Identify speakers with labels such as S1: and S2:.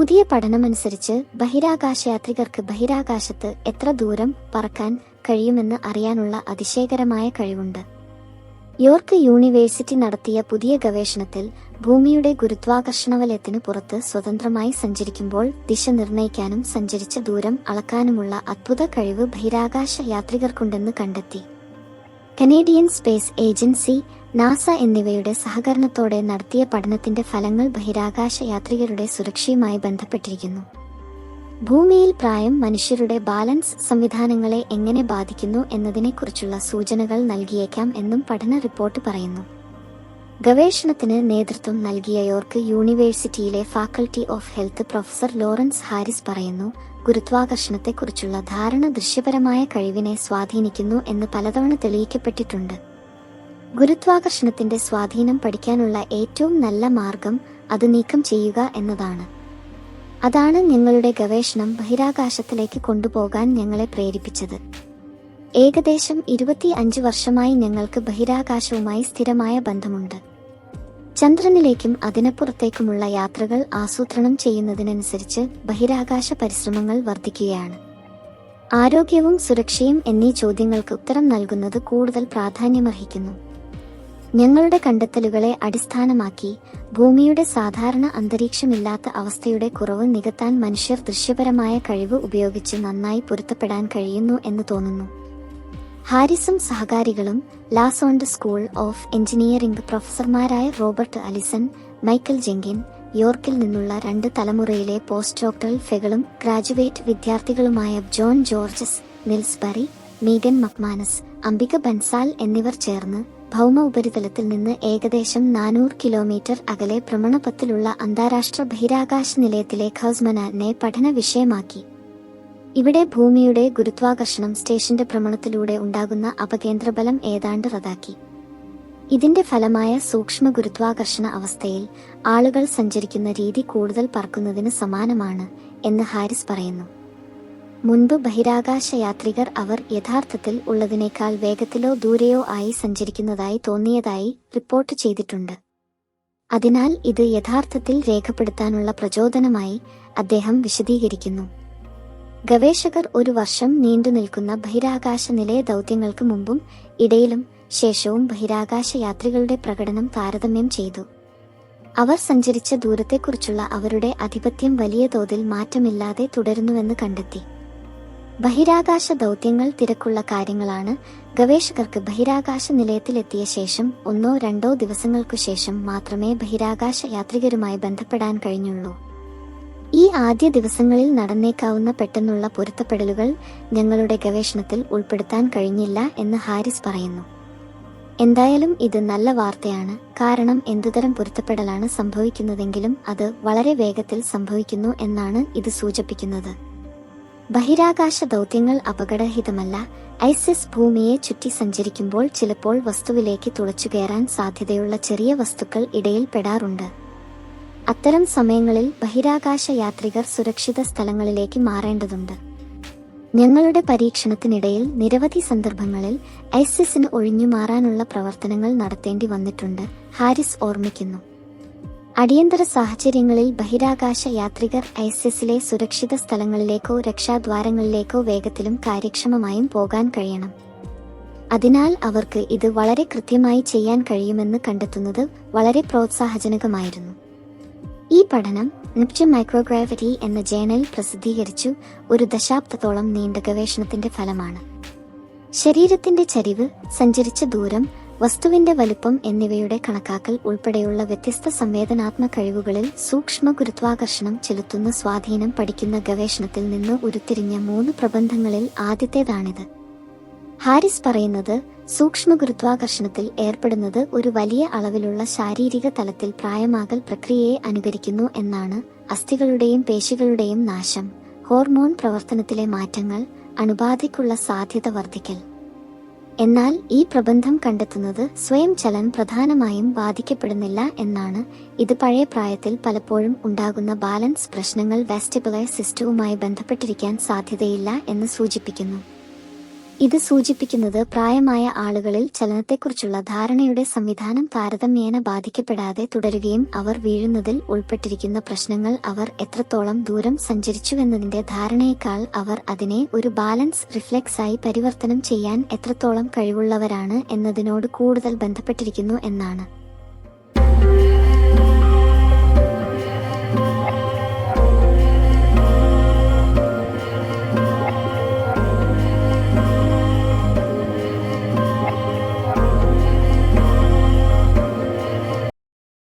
S1: പുതിയ പഠനമനുസരിച്ച് ബഹിരാകാശ യാത്രികർക്ക് ബഹിരാകാശത്ത് എത്ര ദൂരം പറക്കാൻ കഴിയുമെന്ന് അറിയാനുള്ള അതിശയകരമായ കഴിവുണ്ട്. യോർക്ക് യൂണിവേഴ്സിറ്റി നടത്തിയ പുതിയ ഗവേഷണത്തിൽ ഭൂമിയുടെ ഗുരുത്വാകർഷണ ഗുരുത്വാകർഷണവലയത്തിന് പുറത്ത് സ്വതന്ത്രമായി സഞ്ചരിക്കുമ്പോൾ ദിശ നിർണയിക്കാനും സഞ്ചരിച്ച ദൂരം അളക്കാനുമുള്ള അത്ഭുത കഴിവ് ബഹിരാകാശ യാത്രികർക്കുണ്ടെന്ന് കണ്ടെത്തി. കനേഡിയൻ സ്പേസ് ഏജൻസി നാസ എന്നിവയുടെ സഹകരണത്തോടെ നടത്തിയ പഠനത്തിന്റെ ഫലങ്ങൾ ബഹിരാകാശ യാത്രികരുടെ സുരക്ഷയുമായി ബന്ധപ്പെട്ടിരിക്കുന്നു. ഭൂമിയിൽ പ്രായം മനുഷ്യരുടെ ബാലൻസ് സംവിധാനങ്ങളെ എങ്ങനെ ബാധിക്കുന്നു എന്നതിനെക്കുറിച്ചുള്ള സൂചനകൾ നൽകിയേക്കാം എന്നും പഠന റിപ്പോർട്ട് പറയുന്നു. ഗവേഷണത്തിന് നേതൃത്വം നൽകിയ യോർക്ക് യൂണിവേഴ്സിറ്റിയിലെ faculty of health professor Lawrence Harris പറയുന്നു ഗുരുത്വാകർഷണത്തെക്കുറിച്ചുള്ള ധാരണ ദൃശ്യപരമായ കഴിവിനെ സ്വാധീനിക്കുന്നു എന്ന് പലതവണ തെളിയിക്കപ്പെട്ടിട്ടുണ്ട്. ഗുരുത്വാകർഷണത്തിന്റെ സ്വാധീനം പഠിക്കാനുള്ള ഏറ്റവും നല്ല മാർഗം അത് നീക്കം ചെയ്യുക എന്നതാണ്. അതാണ് ഞങ്ങളുടെ ഗവേഷണം ബഹിരാകാശത്തിലേക്ക് കൊണ്ടുപോകാൻ ഞങ്ങളെ പ്രേരിപ്പിച്ചത്. ഏകദേശം ഇരുപത്തി അഞ്ച് വർഷമായി ഞങ്ങൾക്ക് ബഹിരാകാശവുമായി സ്ഥിരമായ ബന്ധമുണ്ട്. ചന്ദ്രനിലേക്കും അതിനപ്പുറത്തേക്കുമുള്ള യാത്രകൾ ആസൂത്രണം ചെയ്യുന്നതിനനുസരിച്ച് ബഹിരാകാശ പരിശ്രമങ്ങൾ വർദ്ധിക്കുകയാണ്. ആരോഗ്യവും സുരക്ഷയും എന്നീ ചോദ്യങ്ങൾക്ക് ഉത്തരം നൽകുന്നത് കൂടുതൽ പ്രാധാന്യമർഹിക്കുന്നു. ഞങ്ങളുടെ കണ്ടെത്തലുകളെ അടിസ്ഥാനമാക്കി ഭൂമിയുടെ സാധാരണ അന്തരീക്ഷമില്ലാത്ത അവസ്ഥയുടെ കുറവ് നികത്താൻ മനുഷ്യർ ദൃശ്യപരമായ കഴിവ് ഉപയോഗിച്ച് നന്നായി പൊരുത്തപ്പെടാൻ കഴിയുന്നു എന്ന് തോന്നുന്നു. ഹാരിസും സഹകാരികളും ലാസോണ്ട് സ്കൂൾ ഓഫ് എഞ്ചിനീയറിംഗ് പ്രൊഫസർമാരായ റോബർട്ട് അലിസൺ മൈക്കൽ ജെങ്കിൻ യോർക്കിൽ നിന്നുള്ള രണ്ട് തലമുറയിലെ പോസ്റ്റ് ഡോക്ടറൽ ഫെകളും ഗ്രാജുവേറ്റ് വിദ്യാർത്ഥികളുമായ ജോൺ ജോർജസ് മിൽസ്ബറി മീഗൻ മക്മാനസ് അംബിക ബൻസാൽ എന്നിവർ ചേർന്ന് ഭൗമ ഉപരിതലത്തിൽ നിന്ന് ഏകദേശം നാനൂറ് കിലോമീറ്റർ അകലെ ഭ്രമണപത്തിലുള്ള അന്താരാഷ്ട്ര ബഹിരാകാശ നിലയത്തിലെ ഖൗസ്മനാനെ പഠന വിഷയമാക്കി. ഇവിടെ ഭൂമിയുടെ ഗുരുത്വാകർഷണം സ്റ്റേഷന്റെ ഭ്രമണത്തിലൂടെ ഉണ്ടാകുന്ന അപകേന്ദ്രബലം ഏതാണ്ട് റദ്ദാക്കി. ഇതിന്റെ ഫലമായ സൂക്ഷ്മ ഗുരുത്വാകർഷണ അവസ്ഥയിൽ ആളുകൾ സഞ്ചരിക്കുന്ന രീതി കൂടുതൽ പറക്കുന്നതിന് സമാനമാണ് എന്ന് ഹാരിസ് പറയുന്നു. മുൻപ് ബഹിരാകാശ യാത്രികർ അവർ യഥാർത്ഥത്തിൽ ഉള്ളതിനേക്കാൾ വേഗത്തിലോ ദൂരെയോ ആയി സഞ്ചരിക്കുന്നതായി തോന്നിയതായി റിപ്പോർട്ട് ചെയ്തിട്ടുണ്ട്. അതിനാൽ ഇത് യഥാർത്ഥത്തിൽ രേഖപ്പെടുത്താനുള്ള പ്രചോദനമായി അദ്ദേഹം വിശദീകരിക്കുന്നു. ഗവേഷകർ ഒരു വർഷം നീണ്ടു നിൽക്കുന്ന ബഹിരാകാശ നിലയ ദൗത്യങ്ങൾക്ക് മുമ്പും ഇടയിലും ശേഷവും ബഹിരാകാശ യാത്രികളുടെ പ്രകടനം താരതമ്യം ചെയ്തു. അവർ സഞ്ചരിച്ച ദൂരത്തെക്കുറിച്ചുള്ള അവരുടെ ആധിപത്യം വലിയ തോതിൽ മാറ്റമില്ലാതെ തുടരുന്നുവെന്ന് കണ്ടെത്തി. ബഹിരാകാശ ദൗത്യങ്ങൾ തിരക്കുള്ള കാര്യങ്ങളാണ് ഗവേഷകർക്ക് ബഹിരാകാശ നിലയത്തിലെത്തിയ ശേഷം ഒന്നോ രണ്ടോ ദിവസങ്ങൾക്കു ശേഷം മാത്രമേ ബഹിരാകാശ യാത്രികരുമായി ബന്ധപ്പെടാൻ കഴിഞ്ഞുള്ളൂ. ഈ ആദ്യ ദിവസങ്ങളിൽ നടന്നേക്കാവുന്ന പെട്ടെന്നുള്ള പൊരുത്തപ്പെടലുകൾ ഞങ്ങളുടെ ഗവേഷണത്തിൽ ഉൾപ്പെടുത്താൻ കഴിഞ്ഞില്ല എന്ന് ഹാരിസ് പറയുന്നു. എന്തായാലും ഇത് നല്ല വാർത്തയാണ്. കാരണം എന്തുതരം പൊരുത്തപ്പെടലാണ് സംഭവിക്കുന്നതെങ്കിലും അത് വളരെ വേഗത്തിൽ സംഭവിക്കുന്നു എന്നാണ് ഇത് സൂചിപ്പിക്കുന്നത്. ബഹിരാകാശ ദൗത്യങ്ങൾ അപകടരഹിതമല്ല ഐസിസ് ഭൂമിയെ ചുറ്റി സഞ്ചരിക്കുമ്പോൾ ചിലപ്പോൾ വസ്തുവിലേക്ക് തുളച്ചുകയറാൻ സാധ്യതയുള്ള ചെറിയ വസ്തുക്കൾ ഇടയിൽ പെടാറുണ്ട്. അത്തരം സമയങ്ങളിൽ ബഹിരാകാശ യാത്രികർ സുരക്ഷിത സ്ഥലങ്ങളിലേക്ക് മാറേണ്ടതുണ്ട്. ഞങ്ങളുടെ പരീക്ഷണത്തിനിടയിൽ നിരവധി സന്ദർഭങ്ങളിൽ ഐസിസിന് ഒഴിഞ്ഞു മാറാനുള്ള പ്രവർത്തനങ്ങൾ നടത്തേണ്ടി വന്നിട്ടുണ്ട് ഹാരിസ് ഓർമ്മിക്കുന്നു. അടിയന്തര സാഹചര്യങ്ങളിൽ ബഹിരാകാശ യാത്രികർ ഐസിസിലെ സുരക്ഷിത സ്ഥലങ്ങളിലേക്കോ രക്ഷാദ്വാരങ്ങളിലേക്കോ വേഗത്തിലും കാര്യക്ഷമമായും പോകാൻ കഴിയണം. അതിനാൽ അവർക്ക് ഇത് വളരെ കൃത്യമായി ചെയ്യാൻ കഴിയുമെന്ന് കണ്ടെത്തുന്നത് വളരെ പ്രോത്സാഹജനകമായിരുന്നു. ഈ പഠനം നിപ്റ്റ് മൈക്രോഗ്രാവിറ്റി എന്ന ജേണൽ പ്രസിദ്ധീകരിച്ചു ഒരു ദശാബ്ദത്തോളം നീണ്ട ഗവേഷണത്തിന്റെ ഫലമാണ്. ശരീരത്തിന്റെ ചരിവ് സഞ്ചരിച്ച ദൂരം വസ്തുവിന്റെ വലുപ്പം എന്നിവയുടെ കണക്കാക്കൽ ഉൾപ്പെടെയുള്ള വ്യത്യസ്ത സംവേദനാത്മ കഴിവുകളിൽ സൂക്ഷ്മ ഗുരുത്വാകർഷണം ചെലുത്തുന്ന സ്വാധീനം പഠിക്കുന്ന ഗവേഷണത്തിൽ നിന്ന് ഉരുത്തിരിഞ്ഞ മൂന്ന് പ്രബന്ധങ്ങളിൽ ആദ്യത്തേതാണിത്. ഹാരിസ് പറയുന്നത് സൂക്ഷ്മ ഗുരുത്വാകർഷണത്തിൽ ഏർപ്പെടുന്നത് ഒരു വലിയ അളവിലുള്ള ശാരീരിക തലത്തിൽ പ്രായമാകൽ പ്രക്രിയയെ അനുകരിക്കുന്നു എന്നാണ് അസ്ഥികളുടെയും പേശികളുടെയും നാശം ഹോർമോൺ പ്രവർത്തനത്തിലെ മാറ്റങ്ങൾ അണുബാധയ്ക്കുള്ള സാധ്യത വർദ്ധിക്കൽ. എന്നാൽ ഈ പ്രബന്ധം കണ്ടെത്തുന്നത് സ്വയം ചലൻ പ്രധാനമായും ബാധിക്കപ്പെടുന്നില്ല എന്നാണ്. ഇത് പഴയ പ്രായത്തിൽ പലപ്പോഴും ഉണ്ടാകുന്ന ബാലൻസ് പ്രശ്നങ്ങൾ വെസ്റ്റിബുലർ സിസ്റ്റവുമായി ബന്ധപ്പെട്ടിരിക്കാൻ സാധ്യതയില്ല എന്ന് സൂചിപ്പിക്കുന്നു. ഇത് സൂചിപ്പിക്കുന്നത് പ്രായമായ ആളുകളിൽ ചലനത്തെക്കുറിച്ചുള്ള ധാരണയുടെ സംവിധാനം താരതമ്യേന ബാധിക്കപ്പെടാതെ തുടരുകയും അവർ വീഴുന്നതിൽ ഉൾപ്പെട്ടിരിക്കുന്ന പ്രശ്നങ്ങൾ അവർ എത്രത്തോളം ദൂരം സഞ്ചരിച്ചുവെന്നതിന്റെ ധാരണയേക്കാൾ അവർ അതിനെ ഒരു ബാലൻസ് റിഫ്ലെക്സായി പരിവർത്തനം ചെയ്യാൻ എത്രത്തോളം കഴിവുള്ളവരാണ് എന്നതിനോട് കൂടുതൽ ബന്ധപ്പെട്ടിരിക്കുന്നു എന്നാണ്.